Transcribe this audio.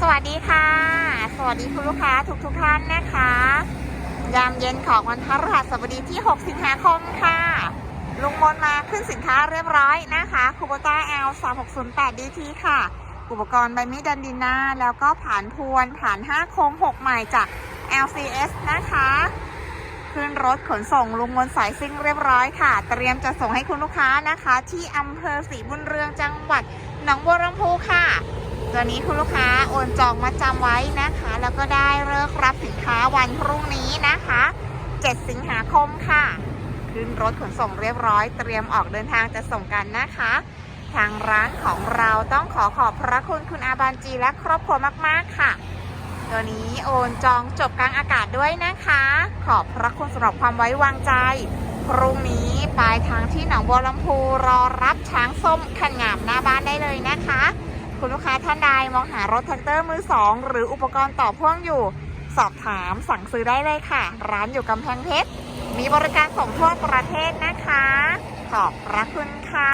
สวัสดีค่ะ สวัสดีคุณลูกค้าทุกทุกท่านนะคะ ยามเย็นของวันพฤหัสบดีที่ 6 สิงหาคมค่ะ ลุงมนมาขึ้นสินค้าเรียบร้อยนะคะคูโบต้า L 3 6 0 8 DT ค่ะ อุปกรณ์ใบมีดดันดินาแล้วก็ผ่านพวนผ่าน 5 โค้ง 6 ใหม่จาก LCS นะคะขึ้นรถขนส่งลุงมนสายซิ่งเรียบร้อยค่ะ เตรียมจะส่งให้คุณลูกค้านะคะ ที่อำเภอศรีบุญเรืองจังหวัดหนองบัวลำพูค่ะ ตัวนี้คุณลูกค้าโอนจองมาจำไว้นะคะ แล้วก็ได้เลิกรับสินค้าวันพรุ่งนี้นะคะ 7 สิงหาคมค่ะ ขึ้นรถขนส่งเรียบร้อย เตรียมออกเดินทางจะส่งกันนะคะ ทางร้านของเราต้องขอขอบพระคุณคุณอาบานจีและครอบครัวมากๆค่ะ ตัวนี้โอนจองจบกลางอากาศด้วยนะคะ ขอบพระคุณสำหรับความไว้วางใจพรุ่งนี้ปลายทางที่หนองบัวลำพูรอรับช้างส้มขันงามหน้าบ้านได้เลยนะคะ คุณลูกค้าท่านใดมองหารถแท็กเตอร์มือสองหรืออุปกรณ์ต่อพ่วงอยู่ สอบถามสั่งซื้อได้เลยค่ะ ร้านอยู่กำแพงเพชร มีบริการส่งทั่วประเทศนะคะ ขอบพระคุณค่ะ